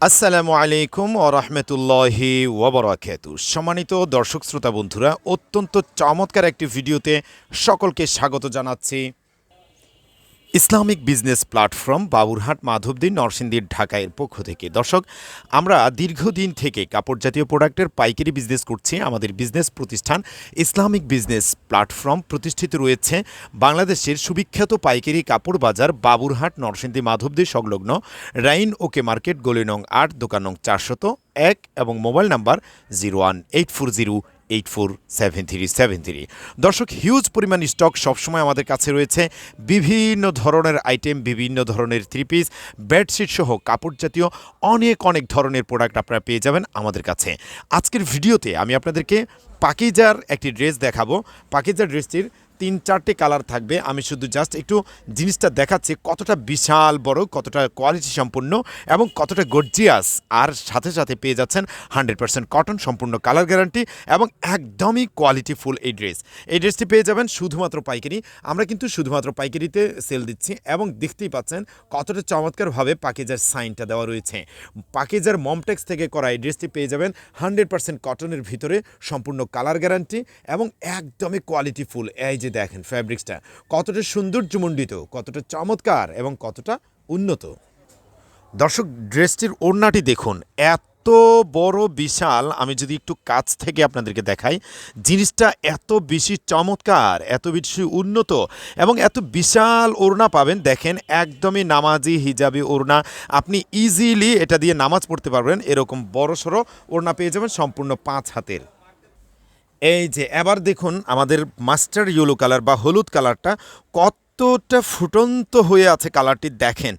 আসসালামু আলাইকুম ও রহমতুল্লাহি ওবরাকাতু সম্মানিত দর্শক, শ্রোতা, বন্ধুরা, অত্যন্ত চমৎকার একটি ভিডিওতে সকলকে স্বাগত জানাচ্ছি। Islamic business platform Baburhat Madhabdi নরসিংদীর ঢাকায়ের পক্ষ থেকে। দর্শক, আমরা দীর্ঘদিন থেকে কাপড় জাতীয় প্রোডাক্টের পাইকারি বিজনেস করছি। আমাদের বিজনেস প্রতিষ্ঠান ইসলামিক বিজনেস প্ল্যাটফর্ম প্রতিষ্ঠিত রয়েছে বাংলাদেশের সুবিখ্যাত পাইকারি কাপড় বাজার বাবুরহাট নরসিংদী মাধবদী সংলগ্ন রাইন ওকে মার্কেট গলি নং আট, দোকান নং চারশত এক এবং mobile number zero one eight four zero eight four seven three seven three দর্শক হিউজ পরিমাণ স্টক সবসময় আমাদের কাছে রয়েছে। বিভিন্ন ধরনের আইটেম বিভিন্ন ধরনের থ্রি পিস বেডশিট সহ কাপড় জাতীয় অনেক অনেক ধরনের প্রোডাক্ট আপনারা পেয়ে যাবেন আমাদের কাছে। আজকের ভিডিওতে আমি আপনাদেরকে পাকিজার একটি ড্রেস দেখাবো। পাকিজার ড্রেসটির তিন, চারটে কালার থাকবে। আমি শুধু জাস্ট একটু জিনিসটা দেখাচ্ছি, কতটা বিশাল বড়, কতটা কোয়ালিটি সম্পূর্ণ এবং কতটা গর্জিয়াস আর সাথে সাথে পেয়ে যাচ্ছেন হান্ড্রেড পার্সেন্ট কটন সম্পূর্ণ কালার গ্যারান্টি এবং একদমই কোয়ালিটি ফুল এই ড্রেস। এই ড্রেসটি পেয়ে যাবেন শুধুমাত্র পাইকারি। আমরা কিন্তু শুধুমাত্র পাইকারিতে সেল দিচ্ছি এবং দেখতেই পাচ্ছেন কতটা চমৎকারভাবে পাকিজার সাইনটা দেওয়া রয়েছে। পাকিজার মমটেক্স থেকে করা এই ড্রেসটি পেয়ে যাবেন হান্ড্রেড পার্সেন্ট কটনের ভিতরে সম্পূর্ণ কালার গ্যারান্টি এবং একদমই কোয়ালিটি ফুল এই যে দেখেন ফ্যাব্রিক্সটা কতটা সৌন্দর্যমণ্ডিত, কতটা চমৎকার এবং কতটা উন্নত। দর্শক ড্রেসটির ওড়নাটি দেখুন, এত বড় বিশাল। আমি যদি একটু কাছ থেকে আপনাদেরকে দেখাই, জিনিসটা এত বেশি চমৎকার, এত বেশি উন্নত এবং এত বিশাল ওড়না পাবেন। দেখেন, একদমই নামাজি হিজাবি ওড়না। আপনি ইজিলি এটা দিয়ে নামাজ পড়তে পারবেন, এরকম বড় সড়ো ওড়না পেয়ে যাবেন সম্পূর্ণ পাঁচ হাতের। এই যে, এবার দেখুন আমাদের মাস্টার ইয়েলো কালার বা হলুদ কালারটা কতটা ফুটন্ত হয়ে আছে কালারটি দেখেন।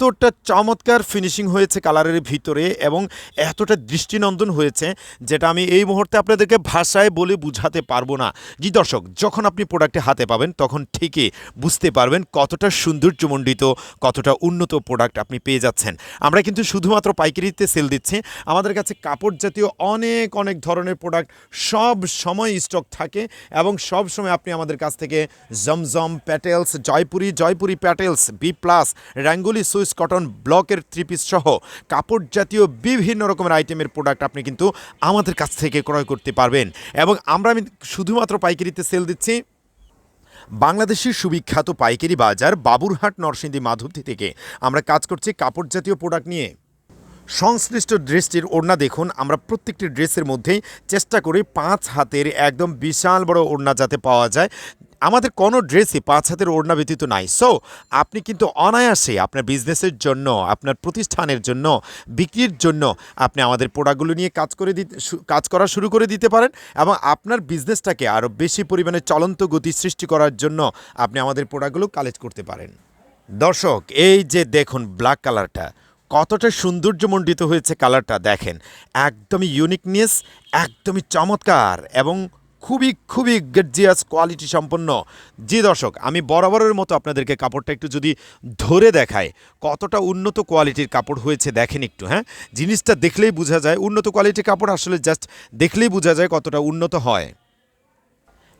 এতটা চমৎকার ফিনিশিং হয়েছে কালারের ভিতরে এবং এতটা দৃষ্টিনন্দন হয়েছে যেটা আমি এই মুহূর্তে আপনাদেরকে ভাষায় বলে বুঝাতে পারব না। জি দর্শক, যখন আপনি প্রোডাক্টে হাতে পাবেন, তখন ঠিকই বুঝতে পারবেন কতটা সৌন্দর্যমণ্ডিত, কতটা উন্নত প্রোডাক্ট আপনি পেয়ে যাচ্ছেন। আমরা কিন্তু শুধুমাত্র পাইকারিতে সেল দিচ্ছি। আমাদের কাছে কাপড় জাতীয় অনেক অনেক ধরনের প্রোডাক্ট সব সময় স্টক থাকে এবং সব সময় আপনি আমাদের কাছ থেকে জমজম petals Jaipuri Jaipuri petals B plus rangoli Swiss cotton ব্লকের থ্রি পিস সহ কাপড় জাতীয় বিভিন্ন রকমের আইটেমের প্রোডাক্ট আপনি কিন্তু আমাদের কাছ থেকে ক্রয় করতে পারবেন। এবং আমরা আমি শুধুমাত্র পাইকারিতে সেল দিচ্ছি বাংলাদেশের সুবিখ্যাত পাইকারি বাজার বাবুরহাট নরসিংদী মাধবদী থেকে। আমরা কাজ করছি কাপড় জাতীয় প্রোডাক্ট নিয়ে। সংশ্লিষ্ট ড্রেসটির ওড়না দেখুন, আমরা প্রত্যেকটি ড্রেসের মধ্যেই চেষ্টা করি পাঁচ হাতের একদম বিশাল বড় ওড়না যাতে পাওয়া যায়। আমাদের কোনো ড্রেসই পাঁচ হাতের ওড়না ব্যতীত নাই। সো আপনি কিন্তু অনায়াসে আপনার বিজনেসের জন্য, আপনার প্রতিষ্ঠানের জন্য, বিক্রির জন্য আপনি আমাদের প্রোডাক্টগুলো নিয়ে কাজ করে দিতে কাজ করা শুরু করে দিতে পারেন এবং আপনার বিজনেসটাকে আরও বেশি পরিমাণে চলন্ত গতি সৃষ্টি করার জন্য আপনি আমাদের প্রোডাক্টগুলো কালেক্ট করতে পারেন। দর্শক, এই যে দেখুন ব্ল্যাক কালারটা কতটা সৌন্দর্যমণ্ডিত হয়েছে কালারটা দেখেন। একদমই ইউনিকনেস একদমই চমৎকার এবং খুবই খুবই গেটজিয়াস কোয়ালিটি সম্পন্ন। জি দর্শক, আমি বরাবরের মতো আপনাদেরকে কাপড়টা একটু যদি ধরে দেখায় কতটা উন্নত কোয়ালিটির কাপড় হয়েছে দেখেন একটু হ্যাঁ? জিনিসটা দেখলেই বোঝা যায়, উন্নত কোয়ালিটির কাপড় আসলে জাস্ট দেখলেই বোঝা যায় কতটা উন্নত হয়।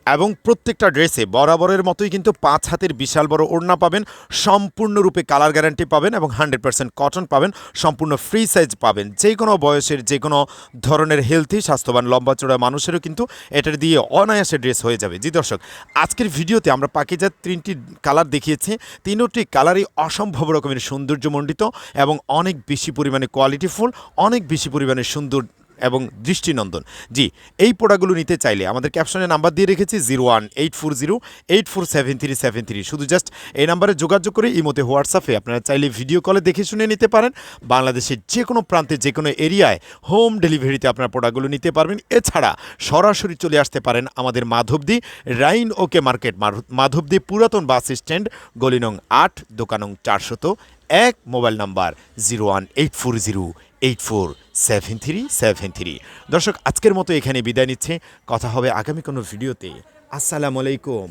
এবং প্রত্যেকটা ড্রেসে বরাবরের মতোই কিন্তু পাঁচ হাতের বিশাল বড় ওড়না পাবেন, সম্পূর্ণরূপে কালার গ্যারান্টি পাবেন এবং হান্ড্রেড পার্সেন্ট কটন পাবেন, সম্পূর্ণ ফ্রি সাইজ পাবেন। যে কোনো বয়সের যে কোনো ধরনের হেলথি স্বাস্থ্যবান, লম্বা চড়া মানুষেরও কিন্তু এটার দিয়ে অনায়াসে ড্রেস হয়ে যাবে। জি দর্শক, আজকের ভিডিওতে আমরা পাকিজার তিনটি কালার দেখিয়েছি। তিনোটি কালারই অসম্ভব রকমের সৌন্দর্যমণ্ডিত এবং অনেক বেশি পরিমাণে কোয়ালিটিফুল অনেক বেশি পরিমাণে সুন্দর এবং দৃষ্টিনন্দন। জি, এই প্রোডাক্টগুলো নিতে চাইলে আমাদের ক্যাপশনে নাম্বার দিয়ে রেখেছি zero one eight four zero eight four seven three seven three. শুধু জাস্ট এই নাম্বারে যোগাযোগ করে ইমোতে হোয়াটসঅ্যাপে আপনারা চাইলে ভিডিও কলে দেখে শুনে নিতে পারেন। বাংলাদেশের যে কোনো প্রান্তে যে কোনো এরিয়ায় হোম ডেলিভারিতে আপনার প্রোডাক্টগুলো নিতে পারবেন। এছাড়া সরাসরি চলে আসতে পারেন আমাদের মাধবদী রাইন ওকে মার্কেট মাধ- মাধবদী পুরাতন বাস স্ট্যান্ড, গলিনং আট, দোকানং চারশত। এক mobile number zero one eight four zero eight four seven three seven three. দর্শক, আজকের মতো এখানে বিদায় নিচ্ছে। কথা হবে আগামী কোনো ভিডিওতে। আসসালামু আলাইকুম।